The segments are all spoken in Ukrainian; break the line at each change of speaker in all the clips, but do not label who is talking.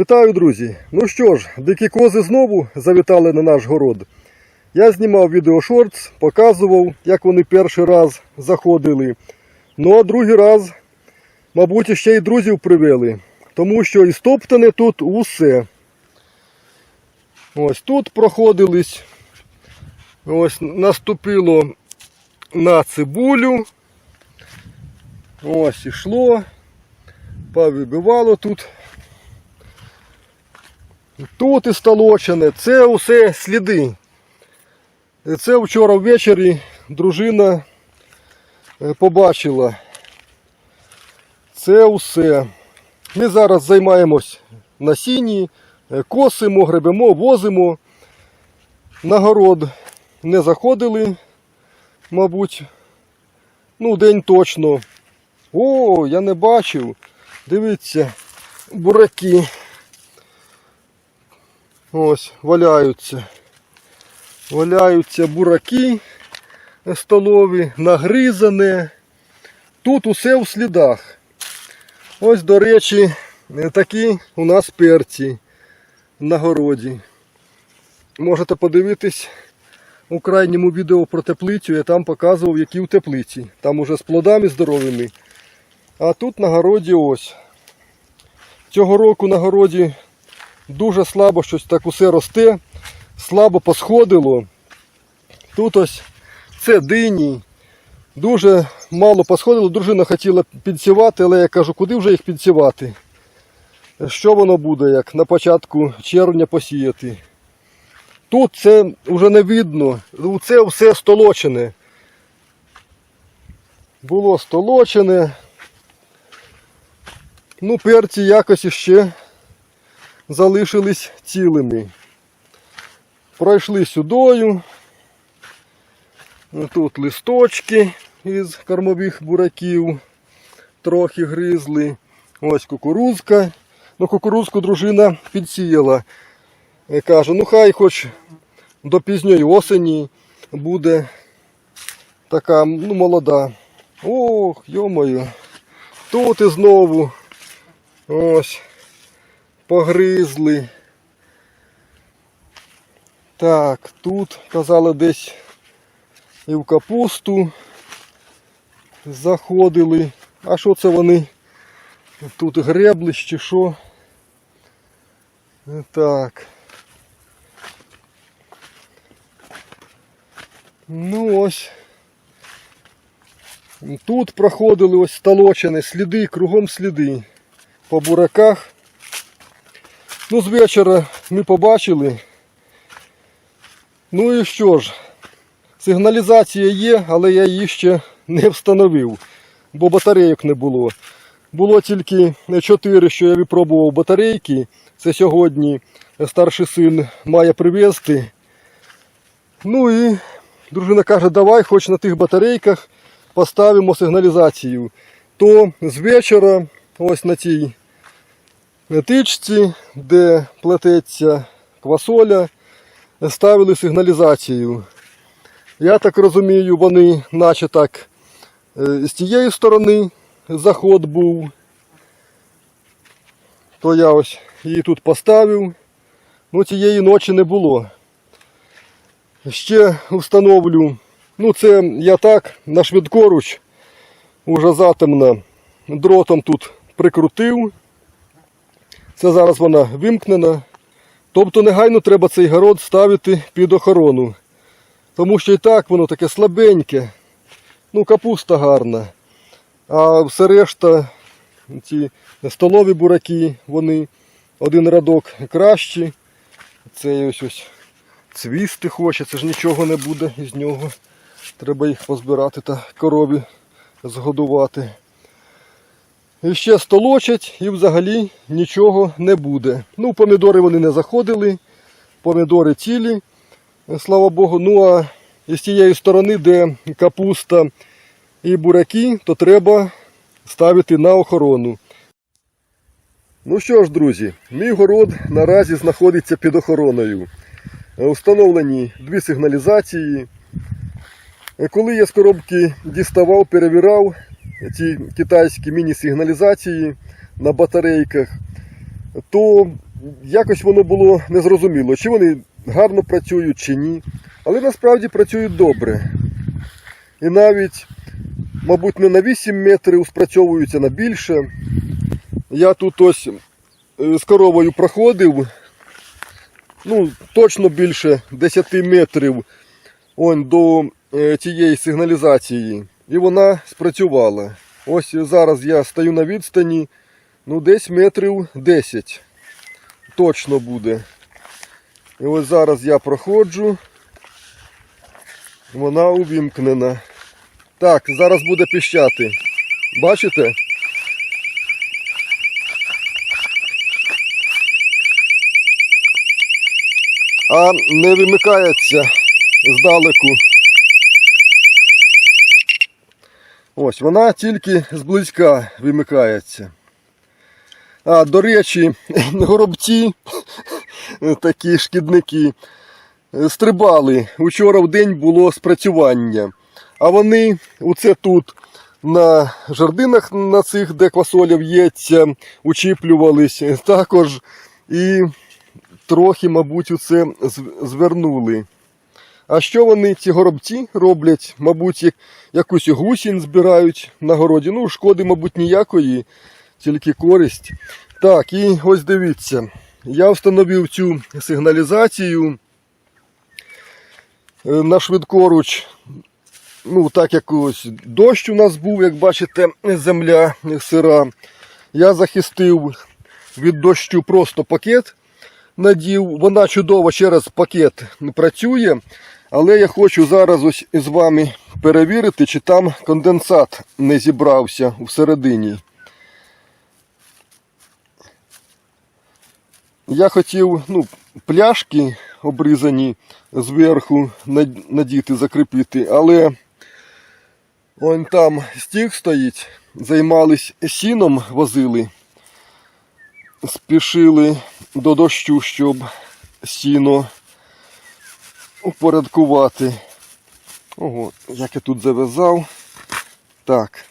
Вітаю, друзі! Ну що ж, дикі кози знову завітали на наш город. Я знімав відео шортс, показував, як вони перший раз заходили. Ну а другий раз, мабуть, ще й друзів привели, тому що і стоптане тут усе. Ось тут проходились. Ось наступило на цибулю. Ось ішло. Повибивало тут. Тут і столочене, це усе сліди. Це вчора ввечері дружина е, побачила. Це усе. Ми зараз займаємось на сіні, е, косимо, гребемо, возимо. На город не заходили, мабуть. Ну, день точно. О, я не бачив. Дивіться, бураки. Ось, валяються. Валяються бураки столові, нагризане. Тут усе в слідах. Ось, до речі, такі у нас перці на городі. Можете подивитись у крайньому відео про теплицю, я там показував, які в теплиці. Там уже з плодами здоровими. А тут на городі ось. Цього року на городі дуже слабо щось так усе росте, слабо посходило. Тут ось це дині. Дуже мало посходило. Дружина хотіла підсівати, але я кажу, куди вже їх підсівати? Що воно буде, як на початку червня посіяти? Тут це вже не видно. Це все столочене. Було столочене. Ну, перці якось іще залишились цілими. Пройшли сюдою. Тут листочки із кормових бураків. Трохи гризли. Ось кукурузка. Ну, кукурузку дружина підсіяла. Я кажу, ну хай хоч до пізньої осені буде така ну, молода. Ох, йомою. Тут і знову. Ось. Погризли. Так, тут казали десь і в капусту заходили. А що це вони? Тут греблись чи що? Так. Ну ось. Тут проходили ось столочені сліди, кругом сліди по бураках. Ну, з вечора ми побачили. Ну і що ж, сигналізація є, але я її ще не встановив, бо батарейок не було. Було тільки 4, що я випробував батарейки. Це сьогодні старший син має привезти. Ну і дружина каже, давай хоч на тих батарейках поставимо сигналізацію. То з вечора ось на цій тичці, де плететься квасоля, ставили сигналізацію. Я так розумію, вони наче так е, з тієї сторони заход був. То я ось її тут поставив. Ну, цієї ночі не було. Ще встановлю. Ну, це я так на швидкоруч, уже затемно, дротом тут прикрутив. Це зараз вона вимкнена. Тобто негайно треба цей город ставити під охорону. Тому що і так воно таке слабеньке. Ну, капуста гарна. А все решта, ці столові бураки, вони один радок кращі. Це ось ось цвісти хоче, це ж нічого не буде із нього. Треба їх позбирати та корові згодувати. Ще столочать і взагалі нічого не буде. Ну, помідори вони не заходили, помідори цілі, слава Богу. Ну а з тієї сторони, де капуста і бураки, то треба ставити на охорону. Ну що ж, друзі, мій город наразі знаходиться під охороною. Встановлені дві сигналізації. Коли я з коробки діставав, перевірав ці китайські міні-сигналізації на батарейках, то якось воно було незрозуміло, чи вони гарно працюють, чи ні. Але насправді працюють добре. І навіть, мабуть, не на 8 метрів спрацьовуються на більше. Я тут ось е, з коровою проходив, ну, точно більше 10 метрів он, до е, тієї сигналізації. І вона спрацювала. Ось зараз я стою на відстані, ну десь метрів 10 точно буде. І ось зараз я проходжу. Вона увімкнена. Так, зараз буде піщати. Бачите? А не вимикається здалеку. Ось, вона тільки зблизька вимикається. А, до речі, горобці, такі шкідники, стрибали. Учора в день було спрацювання. А вони оце тут на жердинах на цих, де квасоля в'ється, учіплювались також і трохи, мабуть, оце звернули. А що вони, ці горобці, роблять? Мабуть, якусь гусінь збирають на городі. Ну, шкоди, мабуть, ніякої, тільки користь. Так, і ось дивіться. Я встановив цю сигналізацію е, на швидкоруч. Ну, так як ось дощ у нас був, як бачите, земля сира. Я захистив від дощу просто пакет надів. Вона чудово через пакет працює. Але я хочу зараз ось із вами перевірити, чи там конденсат не зібрався всередині. Я хотів ну, пляшки обрізані зверху надіти, закріпити, але он там стіг стоїть, займались сіном, возили, спішили до дощу, щоб сіно упорядкувати. Ого, як я тут зав'язав. Так.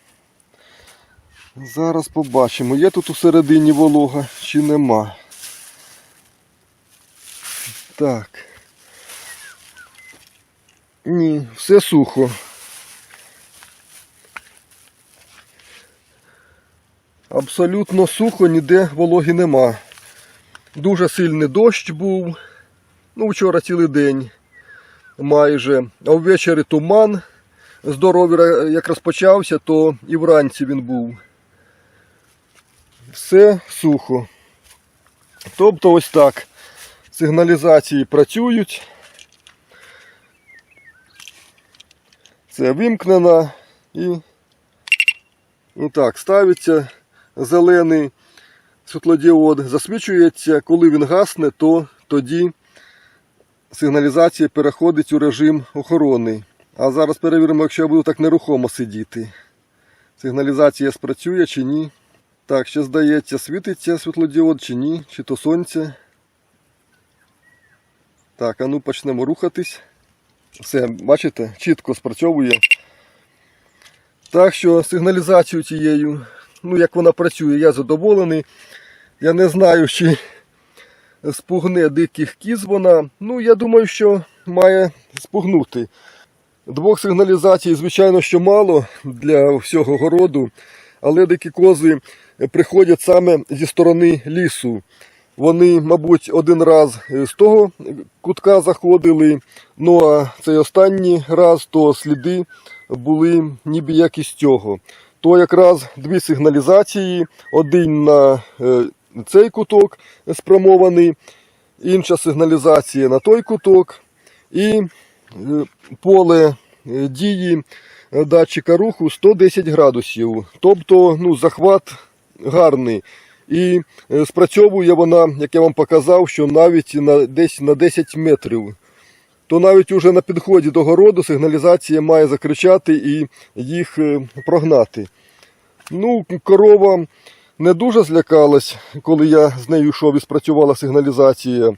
Зараз побачимо, є тут усередині волога чи нема. Так. Ні, все сухо. Абсолютно сухо, ніде вологи нема. Дуже сильний дощ був. Ну, вчора цілий день майже. А ввечері туман. Здоров'я як розпочався, то і вранці він був. Все сухо. Тобто ось так. Сигналізації працюють. Це вимкнена і так, ставиться зелений світлодіод, засвічується. Коли він гасне, то тоді сигналізація переходить у режим охорони. А зараз перевіримо, якщо я буду так нерухомо сидіти. Сигналізація спрацює чи ні. Так, ще здається, світиться світлодіод чи ні, чи то сонце. Так, а ну почнемо рухатись. Все, бачите, чітко спрацьовує. Так що сигналізацію цією, ну як вона працює, я задоволений. Я не знаю, чи спугне диких кіз вона. Ну, я думаю, що має спугнути. Двох сигналізацій, звичайно, що мало для всього городу, але дикі кози приходять саме зі сторони лісу. Вони, мабуть, один раз з того кутка заходили, ну а цей останній раз то сліди були ніби як із цього. То якраз дві сигналізації, один на е, цей куток спрямований, інша сигналізація на той куток, і е, поле е, дії е, датчика руху 110 градусів. Тобто ну, захват гарний. І спрацьовує вона, як я вам показав, що навіть на, десь на 10 метрів. То навіть уже на підході до городу сигналізація має закричати і їх прогнати. Ну, корова не дуже злякалась, коли я з нею йшов і спрацювала сигналізація.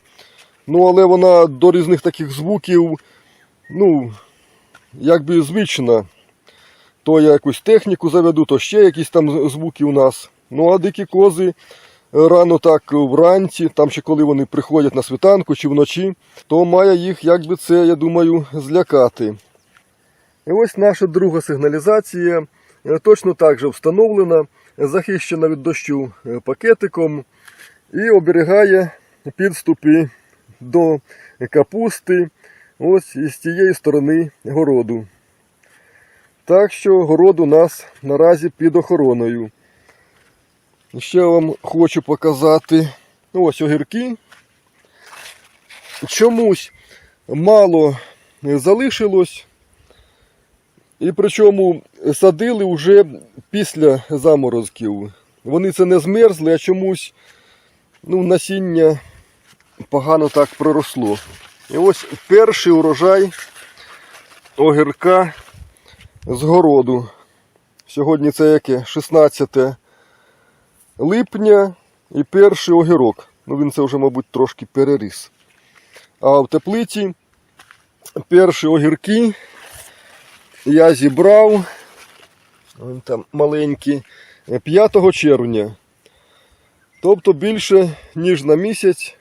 Ну, але вона до різних таких звуків, ну, якби звична. То я якусь техніку заведу, то ще якісь там звуки у нас. Ну, а дикі кози рано так вранці, там ще коли вони приходять на світанку чи вночі, то має їх, як це, я думаю, злякати. І ось наша друга сигналізація е, точно так же встановлена, захищена від дощу е, пакетиком і оберігає підступи до капусти ось із тієї сторони городу. Так що город у нас наразі під охороною. Ще вам хочу показати ось огірки. Чомусь мало залишилось. І причому садили вже після заморозків. Вони це не змерзли, а чомусь ну, насіння погано так проросло. І ось перший урожай огірка з городу. Сьогодні це яке? 16 липня і перший огірок. Ну він це вже, мабуть, трошки переріс. А в теплиці перші огірки я зібрав вон там маленькі 5 червня. Тобто більше, ніж на місяць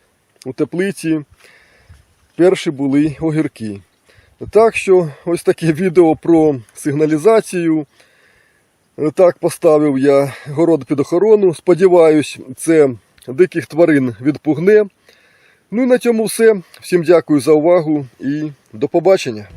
у теплиці перші були огірки. Так що ось таке відео про сигналізацію. Так поставив я город під охорону. Сподіваюсь, це диких тварин відпугне. Ну і на цьому все. Всім дякую за увагу і до побачення.